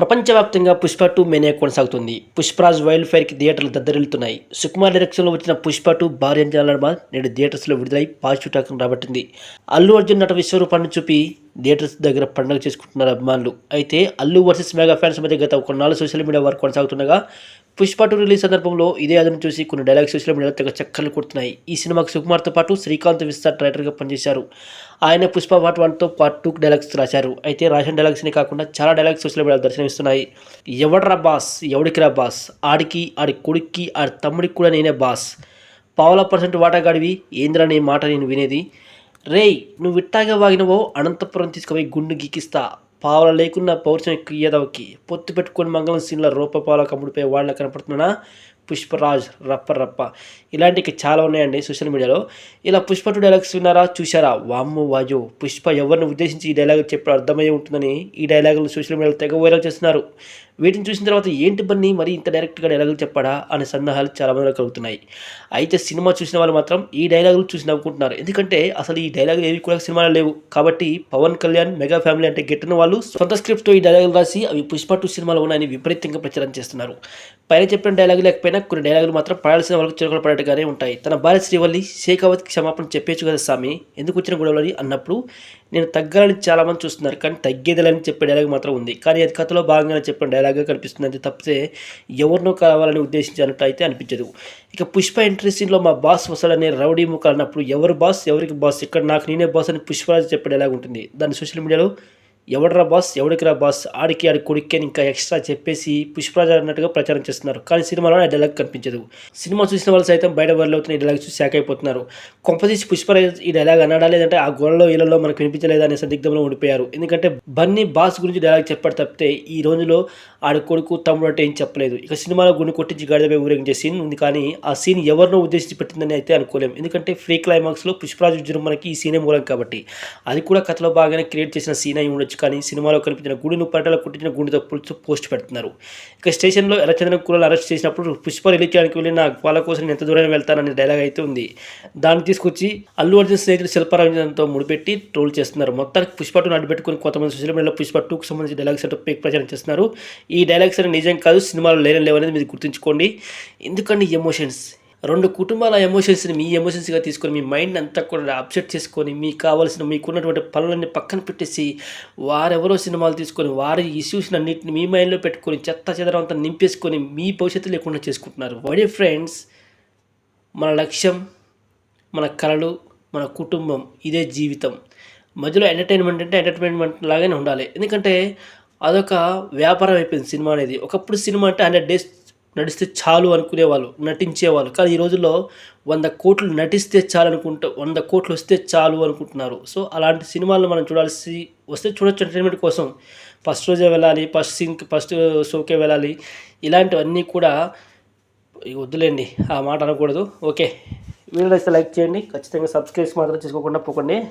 ప్రపంచవ్యాప్తంగా పుష్ప టూ మేనే కొనసాగుతుంది. పుష్పరాజ్ వైల్డ్ ఫైర్కి థియేటర్లు దద్దరిల్లుతున్నాయి. సుకుమార్ డైరెక్షన్లో వచ్చిన పుష్ప టూ భారీ అంచనాల నేడు థియేటర్స్లో విడుదలై పాజిటివ్ టాక్ రాబట్టింది. అల్లు అర్జున్ నట విశ్వరూపాన్ని చూపి థియేటర్స్ దగ్గర పండుగ చేసుకుంటున్నారు అభిమానులు. అయితే అల్లు వర్సెస్ మెగా ఫ్యాన్స్ మధ్య గత కొన్నాళ్ళు సోషల్ మీడియా వరకు కొనసాగుతుండగా పుష్ప టూ రిలీజ్ సందర్భంలో ఇదే అదును చూసి కొన్ని డైలాగ్స్ సోషల్ మీడియాలో తెగ చక్కర్లు కొడుతున్నాయి. ఈ సినిమాకు సుకుమార్తో పాటు శ్రీకాంత్ విస్తార్ డైరెక్టర్గా పనిచేశారు. ఆయన పుష్ప పార్ట్ వన్తో పార్ట్ టూ డైలాగ్స్ రాశారు. అయితే రాసిన డైలాగ్స్ని కాకుండా చాలా డైలాగ్స్ సోషల్ మీడియాలో దర్శనమిస్తున్నాయి. ఎవడ్రా బాస్? ఎవడికిరా బాస్? ఆడికి ఆడి కొడుక్కి ఆడి తమ్ముడికి కూడా నేనే బాస్. పావుల పర్సెంట్ వాటాగాడివి. ఏంద్రా నీ మాట నేను వినేది? రేయ్ నువ్వు ఇట్టాగా వాగినవో? అనంతపురం తీసుకుపోయి గుండు గీకిస్తా. పావల లేకున్న పౌరుషం ఎదవకి పొత్తు పెట్టుకొని మంగళం సీన్ల రూపపాల కమ్ముడిపోయి వాళ్ళ కనపడుతున్నా పుష్పరాజ్ రప్ప రప్ప. ఇలాంటివి చాలా ఉన్నాయండి సోషల్ మీడియాలో. ఇలా పుష్ప టూ డైలాగ్స్ విన్నారా? చూసారా వామ్ము వాజు! పుష్ప ఎవరిని ఉద్దేశించి ఈ డైలాగ్ చెప్పడం అర్థమయ్యే ఉంటుందని ఈ డైలాగులు సోషల్ మీడియాలో తెగ వైరల్ చేస్తున్నారు. వీటిని చూసిన తర్వాత ఏంటి బన్నీ? మరి ఇంత డైరెక్ట్గా డైలాగులు చెప్పాడా? అనే సందేహాలు చాలా మంది కలుగుతున్నాయి. అయితే సినిమా చూసిన వాళ్ళు మాత్రం ఈ డైలాగులు చూసి నవ్వుకుంటున్నారు. ఎందుకంటే అసలు ఈ డైలాగులు ఏవి కూడా సినిమాలో లేవు. కాబట్టి పవన్ కళ్యాణ్ మెగా ఫ్యామిలీ అంటే గెట్టిన వాళ్ళు సొంత స్క్రిప్ట్తో ఈ డైలాగులు రాసి అవి పుష్ప టూ సినిమాలో ఉన్నాయని విపరీతంగా ప్రచారం చేస్తున్నారు. పైన చెప్పిన డైలాగ్ లేకపోయినా కొన్ని డైలాగులు మాత్రం పడాల్సిన వాళ్ళకి చిరుకలు పడేట్టుగానే ఉంటాయి. తన భార్య శ్రీవల్లి శేఖావత్కి క్షమాపణ చెప్పేచ్చు కదా స్వామి ఎందుకు వచ్చిన గొడవలని అన్నప్పుడు నేను తగ్గాలని చాలామంది చూస్తున్నారు కానీ తగ్గేదేలని చెప్పే డైలాగ్ మాత్రం ఉంది. కానీ అది కథలో భాగంగానే చెప్పిన డైలాగ్గా కనిపిస్తుంది. అది తప్పితే ఎవరినో కావాలని ఉద్దేశించినట్టు అయితే అనిపించదు. ఇక పుష్ప ఎంట్రీ సీన్లో మా బాస్ వసలనే రౌడీ ముఖాలన్నప్పుడు ఎవరు బాస్? ఎవరికి బాస్? ఇక్కడ నాకు నేనే బాస్ అని పుష్పరాజు చెప్పే డైలాగ్ ఉంటుంది. దాన్ని సోషల్ మీడియాలో ఎవడరా బాస్ ఎవడికిరా బాస్ ఆడికి ఆడి కొడుక్కి అని ఇంకా ఎక్స్ట్రా చెప్పేసి పుష్పరాజు అన్నట్టుగా ప్రచారం చేస్తున్నారు. కానీ సినిమాలో ఆ డైలాగ్ కనిపించదు. సినిమా చూసిన వాళ్ళు సైతం బయట వైరల్ అవుతున్న ఈ డైలాగ్ చూసి శాఖ అయిపోతున్నారు. కొంపదీసి పుష్పరాజ్ ఈ డైలాగ్ అన్నాడా లేదంటే ఆ గోడలో ఇళ్ళలో మనకు వినిపించలేదా అనే సందిగ్ధంలో ఉండిపోయారు ఎందుకంటే బన్నీ బాస్ గురించి డైలాగ్ చెప్పాడు తప్పితే ఈ రోజులో ఆడి కొడుకు తమ్ముడు అంటే ఏం చెప్పలేదు. ఇక సినిమాలో గుండె కొట్టించి గాడిదపై ఊరేగించే సీన్ ఉంది కానీ ఆ సీన్ ఎవరినో ఉద్దేశించి పెట్టిందని అయితే అనుకోలేం. ఎందుకంటే ఫ్రీ క్లైమాక్స్లో పుష్పరాజు విజయం మనకి ఈ సీనే మూలం కాబట్టి. అది కూడా కథలో బాగానే క్రియేట్ చేసిన సీన్ అయి ఉండొచ్చు. కానీ సినిమాలో కనిపించిన గుడిను పట్టలో కుట్టించిన గుండెతో పులుసు పోస్ట్ పెడుతున్నారు. ఇక స్టేషన్లో ఎర్రచందన కూరలు అరెస్ట్ చేసినప్పుడు పుష్ప రిలీజ్ చేయడానికి వెళ్ళిన వాళ్ళ కోసం నేను ఎంత దూరం వెళ్తాననే డైలాగ్ అయితే ఉంది. దాన్ని తీసుకొచ్చి అల్లు అర్జున్ స్నేహితుడు శిల్పారంజన్తో ముడిపెట్టి ట్రోల్ చేస్తున్నారు. మొత్తానికి పుష్ప టూ పెట్టుకుని కొంతమంది సోషల్ మీడియాలో పుష్ప టూకు సంబంధించి డైలాగ్స్ అంటే పేక్ ప్రచారం చేస్తున్నారు. ఈ డైలాగ్స్ అనేది నిజం కాదు సినిమాలో లేని లేవనేది మీరు గుర్తుంచుకోండి. ఎందుకండి ఎమోషన్స్? రెండు కుటుంబాల ఎమోషన్స్ని మీ ఎమోషన్స్గా తీసుకొని మీ మైండ్ అంతా కూడా అప్సెట్ చేసుకొని మీకు కావాల్సిన మీకున్నటువంటి పనులన్నీ పక్కన పెట్టేసి వారెవరో సినిమాలు తీసుకొని వారి ఇష్యూస్ అన్నింటిని మీ మైండ్లో పెట్టుకొని చెత్త చెదరం అంతా నింపేసుకొని మీ భవిష్యత్తు లేకుండా చేసుకుంటున్నారు. వడే ఫ్రెండ్స్ మన లక్ష్యం మన కళలు మన కుటుంబం ఇదే జీవితం. మధ్యలో ఎంటర్టైన్మెంట్ అంటే ఎంటర్టైన్మెంట్ లాగానే ఉండాలి. ఎందుకంటే అదొక వ్యాపారం అయిపోయింది సినిమా అనేది. ఒకప్పుడు సినిమా అంటే హండ్రెడ్ డేస్ నడిస్తే చాలు అనుకునేవాళ్ళు నటించేవాళ్ళు. కానీ ఈ రోజుల్లో వంద కోట్లు నటిస్తే చాలు అనుకుంటూ వంద కోట్లు వస్తే చాలు అనుకుంటున్నారు. సో అలాంటి సినిమాలను మనం చూడాల్సి వస్తే చూడొచ్చు ఎంటర్టైన్మెంట్ కోసం. ఫస్ట్ రోజే వెళ్ళాలి ఫస్ట్ సీన్కి ఫస్ట్ షోకే వెళ్ళాలి. ఇలాంటివన్నీ కూడా వద్దులేండి ఆ మాట అనకూడదు. ఓకే. వీడియో అయితే లైక్ చేయండి. ఖచ్చితంగా సబ్స్క్రైబ్ మాత్రం చేసుకోకుండా పోకండి.